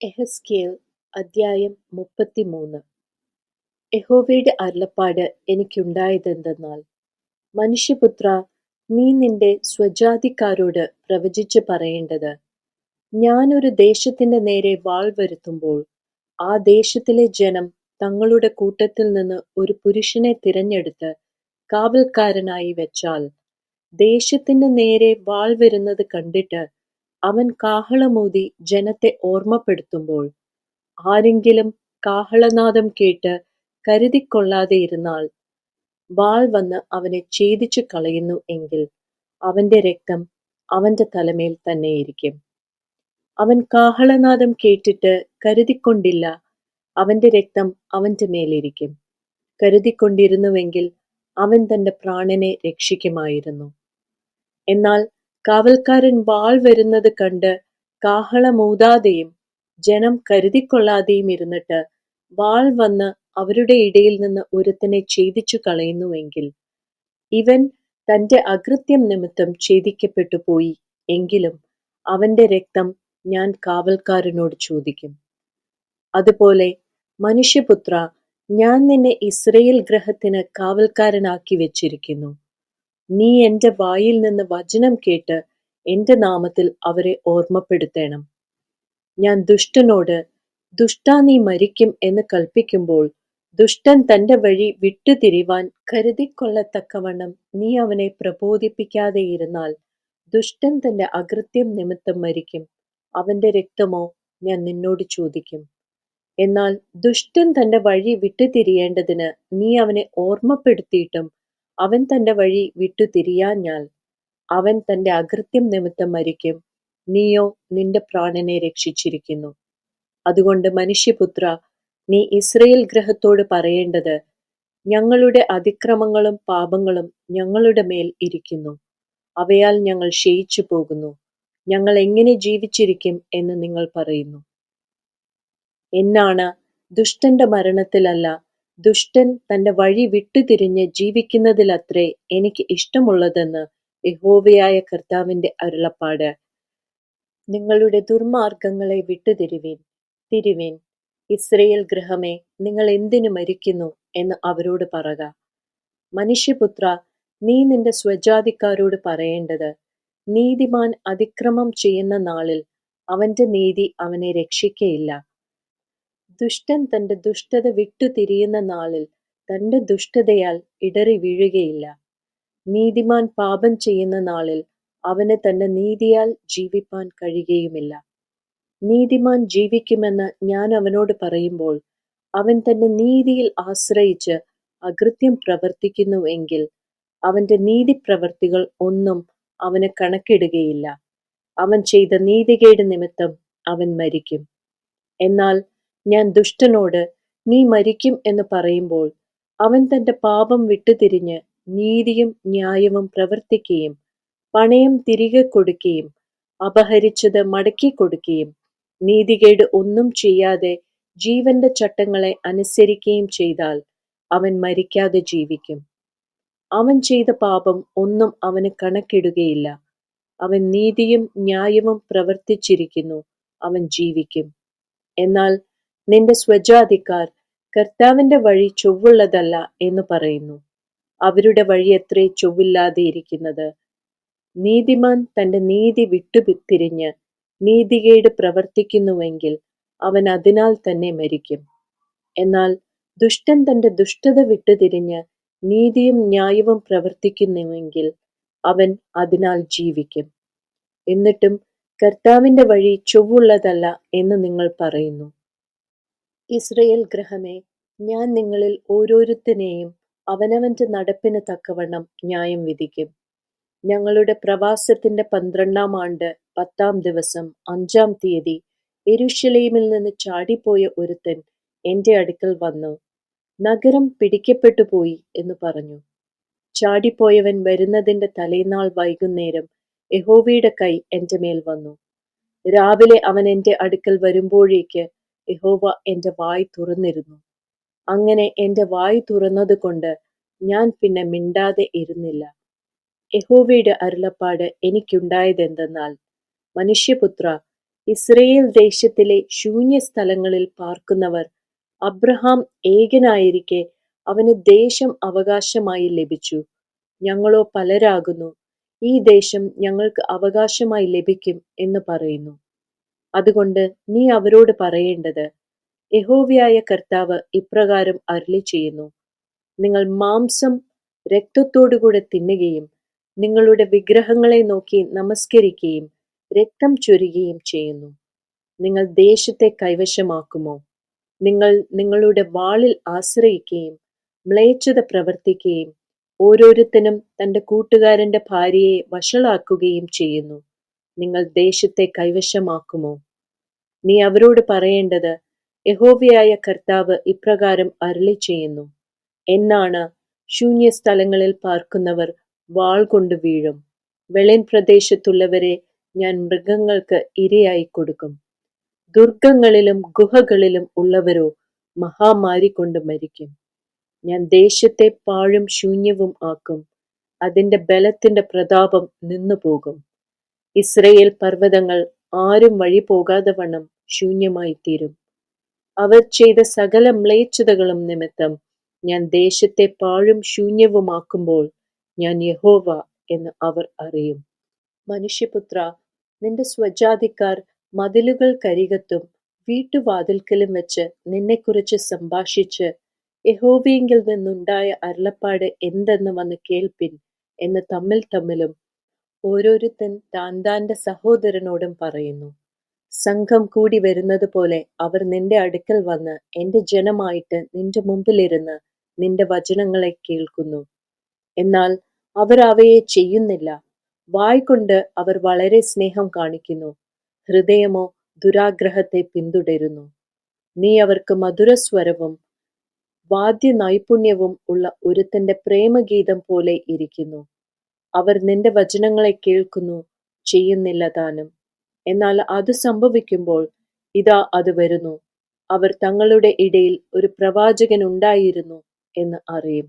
എഹെസ്കേൽ അദ്ധ്യായം മുപ്പത്തിമൂന്ന്. യഹോവയുടെ അരുളപ്പാട് എനിക്കുണ്ടായതെന്തെന്നാൽ മനുഷ്യപുത്ര നീ നിന്റെ സ്വജാതിക്കാരോട് പ്രവചിച്ചു പറയേണ്ടത് ഞാനൊരു ദേശത്തിന്റെ നേരെ വാൾ വരുത്തുമ്പോൾ ആ ദേശത്തിലെ ജനം തങ്ങളുടെ കൂട്ടത്തിൽ നിന്ന് ഒരു പുരുഷനെ തിരഞ്ഞെടുത്ത് കാവൽക്കാരനായി വെച്ചാൽ ദേശത്തിന്റെ നേരെ വാൾ വരുന്നത് കണ്ടിട്ട് അവൻ കാഹളമൂതി ജനത്തെ ഓർമ്മപ്പെടുത്തുമ്പോൾ ആരെങ്കിലും കാഹളനാദം കേട്ട് കരുതിക്കൊള്ളാതെ ഇരുന്നാൽ വാൾ വന്ന് അവനെ ഛേദിച്ചു കളയുന്നു എങ്കിൽ അവന്റെ രക്തം അവന്റെ തലമേൽ തന്നെയിരിക്കും. അവൻ കാഹളനാദം കേട്ടിട്ട് കരുതിക്കൊണ്ടില്ല അവന്റെ രക്തം അവന്റെ മേലിരിക്കും. കരുതിക്കൊണ്ടിരുന്നുവെങ്കിൽ അവൻ തന്റെ പ്രാണനെ രക്ഷിക്കുമായിരുന്നു. എന്നാൽ കാവൽക്കാരൻ വാൾ വരുന്നത് കണ്ട് കാഹളമൂതാതെയും ജനം കരുതിക്കൊള്ളാതെയും ഇരുന്നിട്ട് വാൾ വന്ന് അവരുടെ ഇടയിൽ നിന്ന് ഒരുത്തനെ ഛേദിച്ചു കളയുന്നുവെങ്കിൽ ഇവൻ തന്റെ അകൃത്യം നിമിത്തം ഛേദിക്കപ്പെട്ടു പോയി എങ്കിലും അവന്റെ രക്തം ഞാൻ കാവൽക്കാരനോട് ചോദിക്കും. അതുപോലെ മനുഷ്യപുത്ര ഞാൻ നിന്നെ ഇസ്രയേൽ ഗ്രഹത്തിന് കാവൽക്കാരനാക്കി വെച്ചിരിക്കുന്നു. നീ എന്റെ വായിൽ നിന്ന് വചനം കേട്ട് എന്റെ നാമത്തിൽ അവരെ ഓർമ്മപ്പെടുത്തണം. ഞാൻ ദുഷ്ടനോട് ദുഷ്ട നീ മരിക്കും എന്ന് കൽപ്പിക്കുമ്പോൾ ദുഷ്ടൻ തന്റെ വഴി വിട്ടുതിരിവാൻ കരുതിക്കൊള്ളത്തക്കവണ്ണം നീ അവനെ പ്രബോധിപ്പിക്കാതെ ഇരുന്നാൽ ദുഷ്ടൻ തന്റെ അകൃത്യം നിമിത്തം മരിക്കും. അവന്റെ രക്തമോ ഞാൻ നിന്നോട് ചോദിക്കും. എന്നാൽ ദുഷ്ടൻ തന്റെ വഴി വിട്ടുതിരിയേണ്ടതിന് നീ അവനെ ഓർമ്മപ്പെടുത്തിയിട്ടും അവൻ തന്റെ വഴി വിട്ടു തിരിയാഞ്ഞാൽ അവൻ തന്റെ അകൃത്യം നിമിത്തം മരിക്കും. നീയോ നിന്റെ പ്രാണനെ രക്ഷിച്ചിരിക്കുന്നു. അതുകൊണ്ട് മനുഷ്യപുത്ര നീ ഇസ്രയേൽ ഗ്രഹത്തോട് പറയേണ്ടത് ഞങ്ങളുടെ അതിക്രമങ്ങളും പാപങ്ങളും ഞങ്ങളുടെ മേൽ ഇരിക്കുന്നു. അവയാൽ ഞങ്ങൾ ക്ഷയിച്ചു പോകുന്നു. ഞങ്ങൾ എങ്ങനെ ജീവിച്ചിരിക്കും എന്ന് നിങ്ങൾ പറയുന്നു. എന്നാണ് ദുഷ്ടന്റെ മരണത്തിലല്ല ദുഷ്ടൻ തന്റെ വഴി വിട്ടുതിരിഞ്ഞ് ജീവിക്കുന്നതിലത്രേ എനിക്ക് ഇഷ്ടമുള്ളതെന്ന് യഹോവയായ കർത്താവിന്റെ അരുളപ്പാട്. നിങ്ങളുടെ ദുർമാർഗങ്ങളെ വിട്ടുതിരുവീൻ തിരുവീൻ. ഇസ്രയേൽ ഗൃഹമേ നിങ്ങൾ എന്തിനു മരിക്കുന്നു എന്ന് അവരോട് പറക. മനുഷ്യപുത്ര നീ നിന്റെ സ്വജാതിക്കാരോട് പറയേണ്ടത് നീതിമാൻ അതിക്രമം ചെയ്യുന്ന നാളിൽ അവന്റെ നീതി അവനെ രക്ഷിക്കയില്ല. ദുഷ്ടൻ തന്റെ ദുഷ്ടത വിട്ടുതിരിയുന്ന നാളിൽ തന്റെ ദുഷ്ടതയാൽ ഇടറി വീഴുകയില്ല. നീതിമാൻ പാപം ചെയ്യുന്ന നാളിൽ അവന് തന്റെ നീതിയാൽ ജീവിപ്പാൻ കഴിയുകയുമില്ല. നീതിമാൻ ജീവിക്കുമെന്ന് ഞാൻ അവനോട് പറയുമ്പോൾ അവൻ തന്റെ നീതിയിൽ ആശ്രയിച്ച് അകൃത്യം പ്രവർത്തിക്കുന്നു എങ്കിൽ അവന്റെ നീതിപ്രവർത്തികൾ ഒന്നും അവന് കണക്കിടുകയില്ല. അവൻ ചെയ്ത നീതികേട് നിമിത്തം അവൻ മരിക്കും. എന്നാൽ ഞാൻ ദുഷ്ടനോട് നീ മരിക്കും എന്ന് പറയുമ്പോൾ അവൻ തന്റെ പാപം വിട്ടുതിരിഞ്ഞ് നീതിയും ന്യായവും പ്രവർത്തിക്കുകയും പണയം തിരികെ കൊടുക്കുകയും അപഹരിച്ചത് മടക്കി കൊടുക്കുകയും നീതികേട് ഒന്നും ചെയ്യാതെ ജീവന്റെ ചട്ടങ്ങളെ അനുസരിക്കുകയും ചെയ്താൽ അവൻ മരിക്കാതെ ജീവിക്കും. അവൻ ചെയ്ത പാപം ഒന്നും അവന് കണക്കിടുകയില്ല. അവൻ നീതിയും ന്യായവും പ്രവർത്തിച്ചിരിക്കുന്നു. അവൻ ജീവിക്കും. എന്നാൽ നിന്റെ സ്വജാതിക്കാർ കർത്താവിന്റെ വഴി ചൊവ്വുള്ളതല്ല എന്ന് പറയുന്നു. അവരുടെ വഴി എത്രേ ചൊവ്വില്ലാതെ ഇരിക്കുന്നത്? നീതിമാൻ തന്റെ നീതി വിട്ടുതിരിഞ്ഞ് നീതികേട് പ്രവർത്തിക്കുന്നുവെങ്കിൽ അവൻ അതിനാൽ തന്നെ മരിക്കും. എന്നാൽ ദുഷ്ടൻ തന്റെ ദുഷ്ടത വിട്ടുതിരിഞ്ഞ് നീതിയും ന്യായവും പ്രവർത്തിക്കുന്നുവെങ്കിൽ അവൻ അതിനാൽ ജീവിക്കും. എന്നിട്ടും കർത്താവിന്റെ വഴി ചൊവ്വുള്ളതല്ല എന്ന് നിങ്ങൾ പറയുന്നു. ഇസ്രയേൽ ഗ്രഹമേ ഞാൻ നിങ്ങളിൽ ഓരോരുത്തനെയും അവനവന്റെ നടപ്പിന് തക്കവണ്ണം ന്യായം വിധിക്കും. ഞങ്ങളുടെ പ്രവാസത്തിന്റെ പന്ത്രണ്ടാം ആണ്ട് പത്താം ദിവസം അഞ്ചാം തീയതി എരുഷലേമിൽ നിന്ന് ചാടിപ്പോയ ഒരുത്തൻ എന്റെ അടുക്കൽ വന്നു. നഗരം പിടിക്കപ്പെട്ടു പോയി എന്ന് പറഞ്ഞു. ചാടിപ്പോയവൻ വരുന്നതിന്റെ തലേനാൾ വൈകുന്നേരം യഹോവയുടെ കൈ എന്റെ മേൽ വന്നു. രാവിലെ അവൻ എന്റെ അടുക്കൽ വരുമ്പോഴേക്ക് യഹോവ എന്റെ വായ് തുറന്നിരുന്നു. അങ്ങനെ എന്റെ വായ് തുറന്നത് കൊണ്ട് ഞാൻ പിന്നെ മിണ്ടാതെ ഇരുന്നില്ല. യഹോവയുടെ അരുളപ്പാട് എനിക്കുണ്ടായതെന്തെന്നാൽ മനുഷ്യപുത്ര ഇസ്രയേൽ ദേശത്തിലെ ശൂന്യ സ്ഥലങ്ങളിൽ പാർക്കുന്നവർ അബ്രഹാം ഏകനായിരിക്കെ അവന് ദേശം അവകാശമായി ലഭിച്ചു. ഞങ്ങളോ പലരാകുന്നു ഈ ദേശം ഞങ്ങൾക്ക് അവകാശമായി ലഭിക്കും എന്ന് പറയുന്നു. അതുകൊണ്ട് നീ അവരോട് പറയേണ്ടത് യഹോവയായ കർത്താവ് ഇപ്രകാരം അരുളി ചെയ്യുന്നു നിങ്ങൾ മാംസം രക്തത്തോടുകൂടെ തിന്നുകയും നിങ്ങളുടെ വിഗ്രഹങ്ങളെ നോക്കി നമസ്കരിക്കുകയും രക്തം ചൊരുകയും ചെയ്യുന്നു. നിങ്ങൾ ദേശത്തെ കൈവശമാക്കുമോ? നിങ്ങൾ നിങ്ങളുടെ വാളിൽ ആശ്രയിക്കുകയും മ്ലേച്ഛത പ്രവർത്തിക്കുകയും ഓരോരുത്തനും തന്റെ കൂട്ടുകാരന്റെ ഭാര്യയെ വഷളാക്കുകയും ചെയ്യുന്നു. നിങ്ങൾ ദേശത്തെ കൈവശമാക്കുമോ? നീ അവരോട് പറയേണ്ടത് യഹോവയായ കർത്താവ് ഇപ്രകാരം അരളി ചെയ്യുന്നു എന്നാണ് ശൂന്യ സ്ഥലങ്ങളിൽ പാർക്കുന്നവർ വാൾ കൊണ്ട് വീഴും. വെളിൻ പ്രദേശത്തുള്ളവരെ ഞാൻ മൃഗങ്ങൾക്ക് ഇരയായി കൊടുക്കും. ദുർഗങ്ങളിലും ഗുഹകളിലും ഉള്ളവരോ മഹാമാരി കൊണ്ട് മരിക്കും. ഞാൻ ദേശത്തെ പാഴും ശൂന്യവും ആക്കും. അതിന്റെ ബലത്തിന്റെ പ്രതാപം നിന്നുപോകും. ഇസ്രയേൽ പർവതങ്ങൾ ആരും വഴി പോകാതെ വണ്ണം ശൂന്യമായി തീരും അവർ ചെയ്ത സകല മ്ലേച്ഛതകളും നിമിത്തം ഞാൻ ദേശത്തെ പാഴും ശൂന്യവുമാക്കുമ്പോൾ ഞാൻ യഹോവ എന്ന് അവർ അറിയും. മനുഷ്യപുത്ര നിന്റെ സ്വജാതിക്കാർ മതിലുകൾ കരികത്തും വീട്ടുവാതിൽക്കലും വെച്ച് നിന്നെക്കുറിച്ച് സംഭാഷിച്ച് യഹോവയെങ്കിൽ നിന്നുണ്ടായ അരുളപ്പാട് എന്തെന്ന് വന്ന് കേൾപ്പിൻ എന്ന് തമ്മിൽ തമ്മിലും ഓരോരുത്തൻ താൻ താന്റെ സഹോദരനോടും പറയുന്നു സംഘം കൂടി വരുന്നത് പോലെ അവർ നിന്റെ അടുക്കൽ വന്ന് എന്റെ ജനമായിട്ട് നിന്റെ മുമ്പിലിരുന്ന് നിന്റെ വചനങ്ങളെ കേൾക്കുന്നു. എന്നാൽ അവർ അവയെ ചെയ്യുന്നില്ല. വായ്കൊണ്ട് അവർ വളരെ സ്നേഹം കാണിക്കുന്നു ഹൃദയമോ ദുരാഗ്രഹത്തെ പിന്തുടരുന്നു. നീ അവർക്ക് മധുരസ്വരവും വാദ്യ നൈപുണ്യവും ഉള്ള ഒരുത്തന്റെ പ്രേമഗീതം പോലെ ഇരിക്കുന്നു. അവർ നിന്റെ വചനങ്ങളെ കേൾക്കുന്നു ചെയ്യുന്നില്ല താനും. എന്നാൽ അത് സംഭവിക്കുമ്പോൾ ഇതാ അത് വരുന്നു. അവർ തങ്ങളുടെ ഇടയിൽ ഒരു പ്രവാചകൻ ഉണ്ടായിരുന്നു എന്ന് അറിയും.